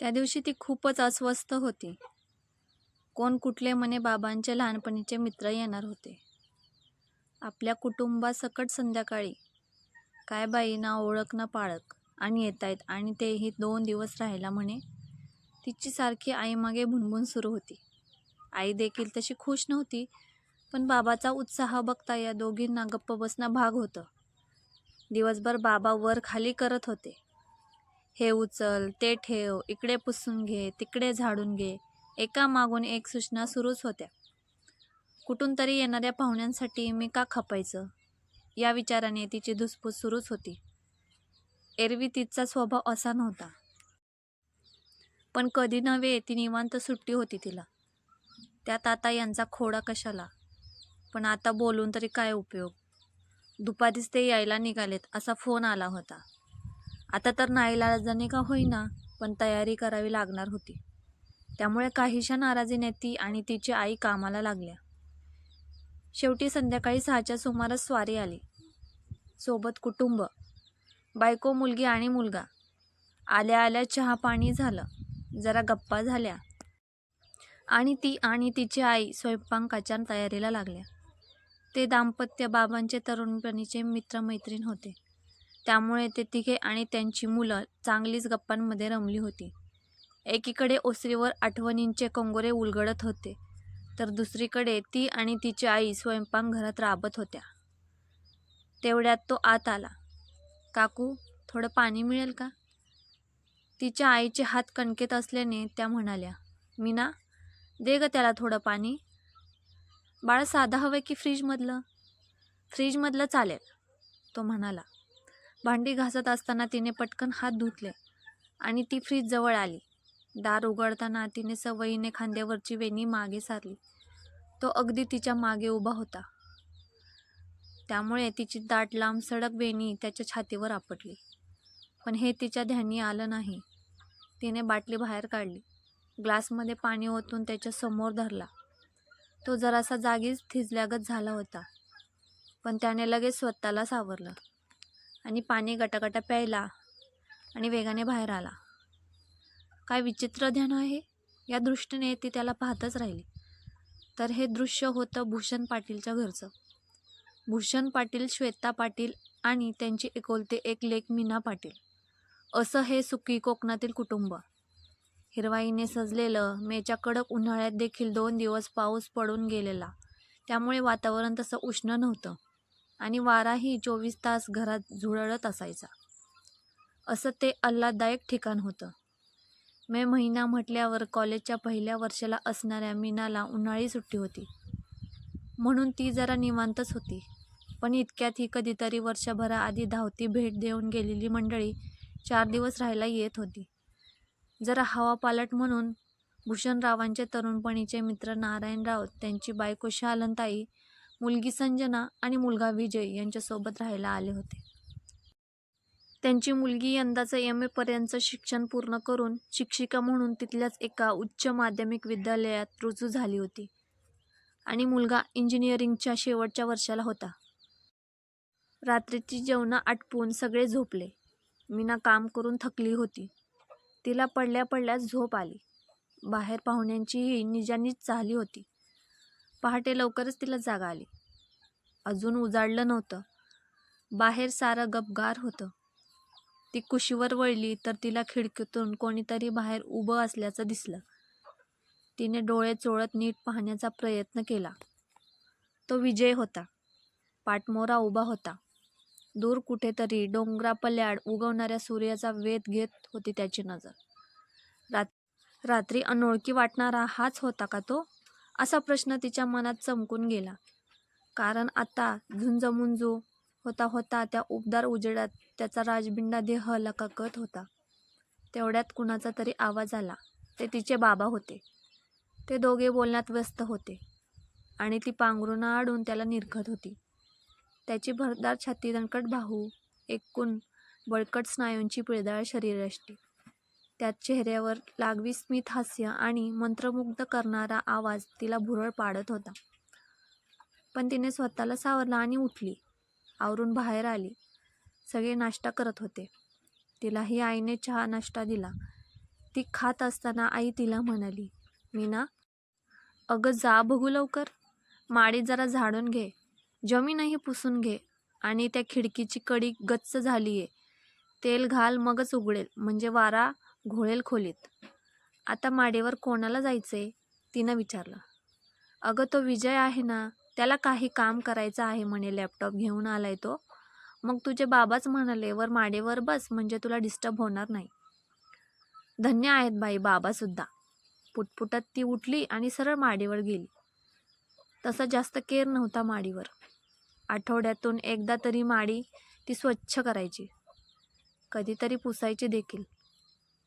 त्या दिवशी ती खूपच अस्वस्थ होती. कोण कुठले म्हणे बाबांचे लहानपणीचे मित्र येणार होते. आपल्या कुटुंबासकट संध्याकाळी. काय बाई ना ओळख ना पाळक आणि येत आहेत आणि तेही दोन दिवस राहायला म्हणे. तिची सारखी आईमागे भुणभुण सुरू होती. आई देखील तशी खुश नव्हती. पण बाबाचा उत्साह बघता या दोघींना गप्प बसणं भाग होतं. दिवसभर बाबा वर खाली करत होते. हे उचल ते ठेव इकडे पुसून घे तिकडे झाडून घे. एका मागून एक सूचना सुरूच होत्या. कुठून तरी येणाऱ्या पाहुण्यांसाठी मी का खपायचं? या विचाराने तिची धुसफूस सुरूच होती. एरवी तिचा स्वभाव असा नव्हता. पण कधी नव्हे ती निवांत सुट्टी होती तिला. त्यात आता यांचा खोडा कशाला? पण आता बोलून तरी काय उपयोग? दुपारीच ते यायला निघालेत असा फोन आला होता. आता तर नाईलाजाने का होईना पण तयारी करावी लागणार होती. त्यामुळे काहीशा नाराजीने ती आणि तिची आई कामाला लागल्या. शेवटी संध्याकाळी सहाच्या सुमारास स्वारी आली. सोबत कुटुंब बायको मुलगी आणि मुलगा. आल्या आल्या चहा पाणी झालं. जरा गप्पा झाल्या. आणि ती आणि तिची आई स्वयंपाकाच्या तयारीला लागल्या. ते दाम्पत्य बाबांचे तरुणपणीचे मित्रमैत्रीण होते. त्यामुळे ते तिघे आणि त्यांची मुलं चांगलीच गप्पांमध्ये रमली होती. एकीकडे ओसरीवर आठवणींचे कंगोरे उलगडत होते तर दुसरीकडे ती आणि तिची आई स्वयंपाकघरात राबत होत्या. तेवढ्यात तो आत आला. काकू थोडं पाणी मिळेल का? तिच्या आईचे हात कणकेत असल्याने त्या म्हणाल्या मीना दे ग त्याला थोडं पाणी. बाळ साधं हवं की फ्रीजमधलं? फ्रीजमधलं चालेल तो म्हणाला. भांडी घासत असताना तिने पटकन हात धुतले आणि ती फ्रीज जवळ आली. दार उघडताना तिने सवयीने खांद्यावरची वेणी मागे सारली. तो अगदी तिच्यामागे उभा होता. त्यामुळे तिची दाट लांब सडक वेणी त्याच्या छातीवर आपटली. पण हे तिच्या ध्यानी आलं नाही. तिने बाटली बाहेर काढली. ग्लासमध्ये पाणी ओतून त्याच्यासमोर धरला. तो जरासा जागीच थिजल्यागत झाला होता. पण त्याने लगेच स्वतःला सावरलं. आणि पाणी गटागटा प्यायला आणि वेगाने बाहेर आला. काय विचित्र ध्यान आहे? या दृष्टीने ती त्याला पाहतच राहिली. तर हे दृश्य होतं भूषण पाटीलच्या घरचं. भूषण पाटील श्वेता पाटील आणि त्यांची एकोलते एक लेख मीना पाटील. असं हे सुखी कोकणातील कुटुंब. हिरवाईने सजलेलं मेच्या कडक उन्हाळ्यात देखील दोन दिवस पाऊस पडून गेलेला. त्यामुळे वातावरण तसं उष्ण नव्हतं. आणि वाराही चोवीस तास घरात झुळळत असायचा. असं ते आल्हाददायक ठिकाण होतं. मे महिना म्हटल्यावर कॉलेजच्या पहिल्या वर्षाला असणाऱ्या मीनाला उन्हाळी सुट्टी होती. म्हणून ती जरा निवांतच होती. पण इतक्यात ही कधीतरी वर्षभराआधी धावती भेट देऊन गेलेली मंडळी चार दिवस राहायला येत होती. जरा हवा पालट म्हणून भूषणरावांचे तरुणपणीचे मित्र नारायणराव त्यांची बायको शालनताई मुलगी संजना आणि मुलगा विजय यांच्यासोबत राहायला आले होते. त्यांची मुलगी यंदाचं एम एपर्यंतचं शिक्षण पूर्ण करून शिक्षिका म्हणून तिथल्याच एका उच्च माध्यमिक विद्यालयात रुजू झाली होती आणि मुलगा इंजिनिअरिंगच्या शेवटच्या वर्षाला होता. रात्रीची जेवणं आटपून सगळे झोपले. मीना काम करून थकली होती. तिला पडल्या पडल्याच झोप आली. बाहेर पाहुण्यांचीही निजानीच झाली होती. पहाटे लवकरच तिला जाग आली. अजून उजाडलं नव्हतं. बाहेर सारं गपगार होतं. ती कुशीवर वळली तर तिला खिडकीतून कोणीतरी बाहेर उभं असल्याचं दिसलं. तिने डोळे चोळत नीट पाहण्याचा प्रयत्न केला. तो विजय होता. पाटमोरा उभा होता. दूर कुठेतरी डोंगरापल्याड उगवणाऱ्या सूर्याचा वेध घेत होती त्याची नजर. रात रात्री अनोळखी वाटणारा हाच होता का तो? असा प्रश्न तिच्या मनात चमकून गेला. कारण आता झुंजमुंजू होता होता त्या उबदार उजेडात त्याचा राजबिंडा देह लकाकत होता. तेवढ्यात कुणाचा तरी आवाज आला. ते तिचे बाबा होते. ते दोघे बोलण्यात व्यस्त होते. आणि ती पांघरुणा आडून त्याला निरखत होती. त्याची भरदार छाती दणकट भाऊ एकूण बळकट स्नायूंची पिळदाळ शरीरयष्टी त्यात चेहऱ्यावर लागवी स्मित हास्य आणि मंत्रमुग्ध करणारा आवाज तिला भुरळ पाडत होता. पण तिने स्वतःला सावरला आणि उठली. आवरून बाहेर आली. सगळे नाश्ता करत होते. तिलाही आईने चहा नाश्ता दिला. ती खात असताना आई तिला म्हणाली मीना अगं जा बघू लवकर. माडी जरा झाडून घे. जमीनही पुसून घे. आणि त्या खिडकीची कडी गच्च झाली आहे तेल घाल मगच उघडेल. म्हणजे वारा घोळेल खोलीत. आता माडीवर कोणाला जायचे तिनं विचारलं. अगं तो विजय आहे ना त्याला काही काम करायचं आहे म्हणे लॅपटॉप घेऊन आलाय तो. मग तुझे बाबाच म्हणाले वर माडेवर बस म्हणजे तुला डिस्टर्ब होणार नाही. धन्य आहेत बाई बाबासुद्धा पुटपुटत ती उठली आणि सरळ माडीवर गेली. तसा जास्त केअर नव्हता माडीवर. आठवड्यातून एकदा तरी माडी ती स्वच्छ करायची. कधीतरी पुसायची देखील.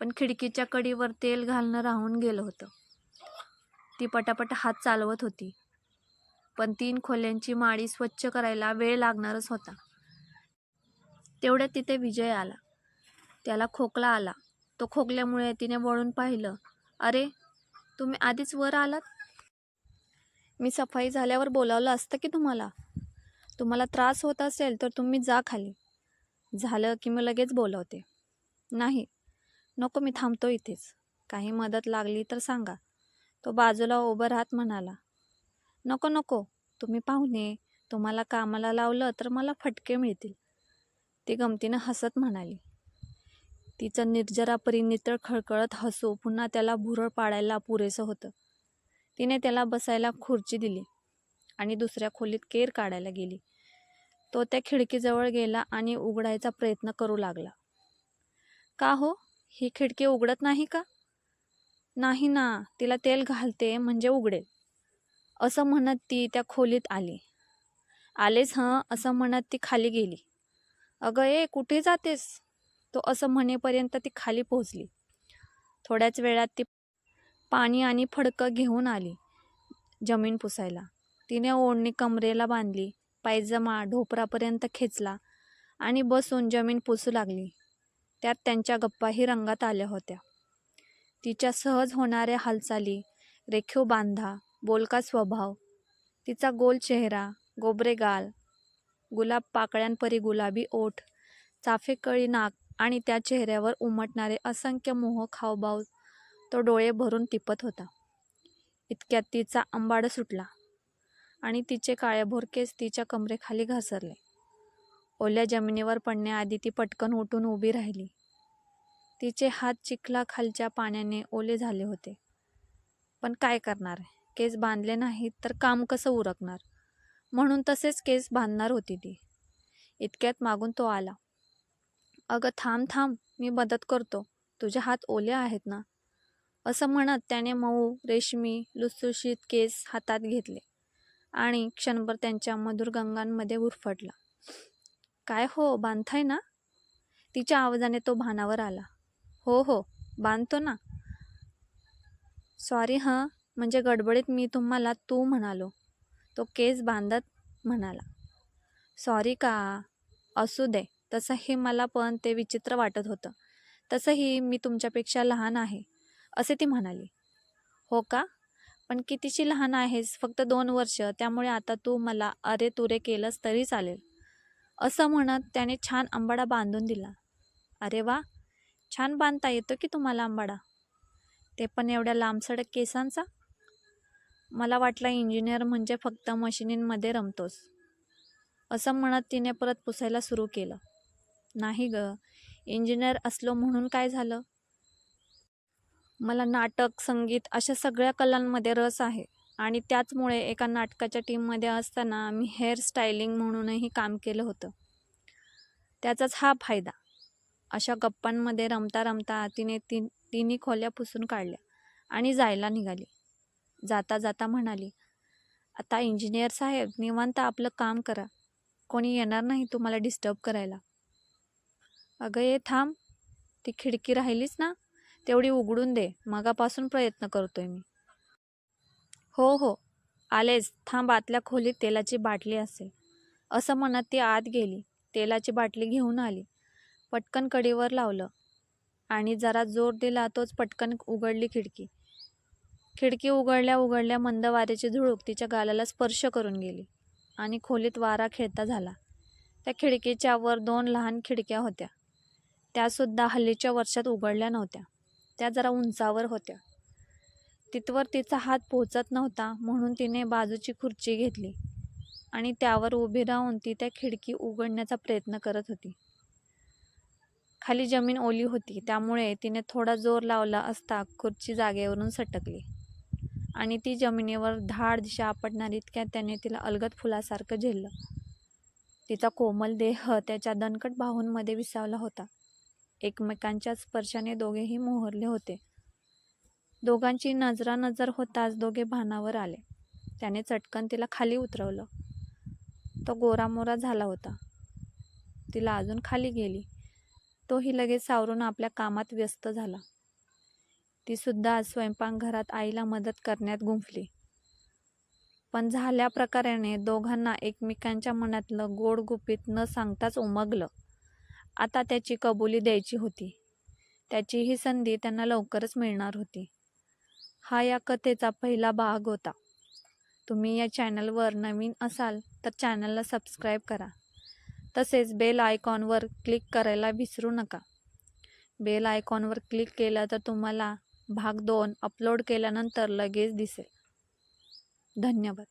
पण खिडकीच्या कडीवर तेल घालणं राहून गेलं होतं. ती पटापट हात चालवत होती. पण तीन खोल्यांची माळी स्वच्छ करायला वेळ लागणारच होता. तेवढ्यात तिथे विजय आला. त्याला खोकला आला. तो खोकल्यामुळे तिने वळून पाहिलं. अरे तुम्ही आधीच वर आलात? मी सफाई झाल्यावर बोलावलं असतं की तुम्हाला? तुम्हाला त्रास होत असेल तर तुम्ही जा खाली. झालं की मी लगेच बोलवते. नाही नको मी थांबतो इथेच. काही मदत लागली तर सांगा. तो बाजूला उभं राहत म्हणाला. नको नको तुम्ही पाहुणे तुम्हाला कामाला लावलं तर मला फटके मिळतील. ती गमतीनं हसत म्हणाली. तिचं निर्जरापरी नितळ खळखळत हसू पुन्हा त्याला भुरळ पाडायला पुरेसं होतं. तिने त्याला बसायला खुर्ची दिली आणि दुसऱ्या खोलीत केर काढायला गेली. तो त्या खिडकीजवळ गेला आणि उघडायचा प्रयत्न करू लागला. का हो? ही खिडकी उघडत नाही का? नाही ना तिला तेल घालते म्हणजे उघडेल. असं म्हणत ती त्या खोलीत आली. आलेच हं असं म्हणत ती खाली गेली. अगं ए कुठे जातेस? तो असं म्हणेपर्यंत ती खाली पोहोचली. थोड्याच वेळात ती पाणी आणि फडकं घेऊन आली जमीन पुसायला. तिने ओढणी कमरेला बांधली पायजमा ढोपरापर्यंत खेचला आणि बसून जमीन पुसू लागली. त्यात त्यांच्या गप्पाही रंगात आल्या होत्या. तिच्या सहज होणाऱ्या हालचाली रेखीव बांधा बोलका स्वभाव तिचा गोल चेहरा गोबरे गाल गुलाब पाकळ्यांपरी गुलाबी ओठ चाफेकळी नाक आणि त्या चेहऱ्यावर उमटणारे असंख्य मोहक हावभाव तो डोळे भरून टिपत होता. इतक्यात तिचा अंबाड सुटला आणि तिचे काळेभोर केस तिच्या कमरेखाली घसरले. ओल्या जमिनीवर पडण्याआधी ती पटकन उठून उभी राहिली. तिचे हात चिखला खालच्या पाण्याने ओले झाले होते. पण काय करणार? केस बांधले नाहीत तर काम कसं उरकणार? म्हणून तसेच केस बांधणार होती ती. इतक्यात मागून तो आला. अगं थांब थांब मी मदत करतो. तुझे हात ओले आहेत ना? असं म्हणत त्याने मऊ रेशमी लुसलुशीत केस हातात घेतले आणि क्षणभर त्यांच्या मधुर गंगांमध्ये उरफटला. काय हो बांधताय ना? तिच्या आवाजाने तो भानावर आला. हो हो बांधतो ना. सॉरी हं म्हणजे गडबडीत मी तुम्हाला तू म्हणालो. तो केस बांधत म्हणाला. सॉरी का? असू दे तसंही मला पण ते विचित्र वाटत होतं. तसंही मी तुमच्यापेक्षा लहान आहे असे ती म्हणाली. हो का? पण कितीशी लहान आहेस? फक्त दोन वर्ष त्यामुळे आता तू मला अरे तुरे केलंस तरी चालेल. असं म्हणत त्याने छान आंबाडा बांधून दिला. अरे वा! छान बांधता येतो की तुम्हाला आंबाडा? ते पण एवढ्या लांबसडक केसांचा? मला वाटलं इंजिनियर म्हणजे फक्त मशिनींमध्ये रमतोस. असं म्हणत तिने परत पुसायला सुरू केलं. नाही ग इंजिनियर असलो म्हणून काय झालं? मला नाटक संगीत अशा सगळ्या कलांमध्ये रस आहे. आणि त्याचमुळे एका नाटकाच्या टीममध्ये असताना मी हेअर स्टायलिंग म्हणूनही काम केलं होतं. त्याचाच हा फायदा अशा गप्पांमध्ये रमता रमता तिने तीन तिन्ही खोल्या पुसून काढल्या आणि जायला निघाली. जाता जाता म्हणाली आता इंजिनियर साहेब निवांत आपलं काम करा. कोणी येणार नाही तुम्हाला डिस्टर्ब करायला. अगं ये थांब. ती खिडकी राहिलीच ना. तेवढी उघडून दे. मगापासून प्रयत्न करतोय मी. हो हो. आलेच थांब आतल्या खोलीत तेलाची बाटली असेल. असं म्हणत ती आत गेली. तेलाची बाटली घेऊन आली. पटकन कडीवर लावलं. आणि जरा जोर दिला तोच पटकन उघडली खिडकी. खिडकी उघडल्या उघडल्या मंद वाऱ्याची झुळूक तिच्या गालाला स्पर्श करून गेली. आणि खोलीत वारा खेळता झाला. त्या खिडकीच्या वर दोन लहान खिडक्या होत्या. त्यासुद्धा हल्लीच्या वर्षात उघडल्या नव्हत्या. त्या जरा उंचावर होत्या. तिथवर तिचा हात पोहोचत नव्हता म्हणून तिने बाजूची खुर्ची घेतली आणि त्यावर उभी राहून ती त्या खिडकी उघडण्याचा प्रयत्न करत होती. खाली जमीन ओली होती त्यामुळे तिने थोडा जोर लावला असता खुर्ची जागेवरून सटकली आणि ती जमिनीवर धाड दिशा आपटणारी इतक्या त्याने तिला अलगद फुलासारखं झेललं. तिचा कोमल देह त्याच्या दणकट बाहूंमध्ये विसावला होता. एकमेकांच्या स्पर्शाने दोघेही मोहरले होते. दोघांची नजरानजर होताच दोघे भानावर आले. त्याने चटकन तिला खाली उतरवलं. तो गोरामोरा झाला होता. तिला अजून खाली गेली. तोही लगेच सावरून आपल्या कामात व्यस्त झाला. तीसुद्धा आज स्वयंपाकघरात आईला मदत करण्यात गुंफली. पण झाल्या प्रकाराने दोघांना एकमेकांच्या मनातलं गोड गुपित न सांगताच उमगलं. आता त्याची कबुली द्यायची होती. त्याची ही संधी त्यांना लवकरच मिळणार होती. हा या कथेचा पहिला भाग होता. तुम्ही या चॅनलवर नवीन असाल तर चॅनलला सबस्क्राईब करा. तसेच बेल आयकॉनवर क्लिक करायला विसरू नका. बेल आयकॉनवर क्लिक केलं तर तुम्हाला भाग दोन अपलोड केल्यानंतर लगेच दिसेल. धन्यवाद.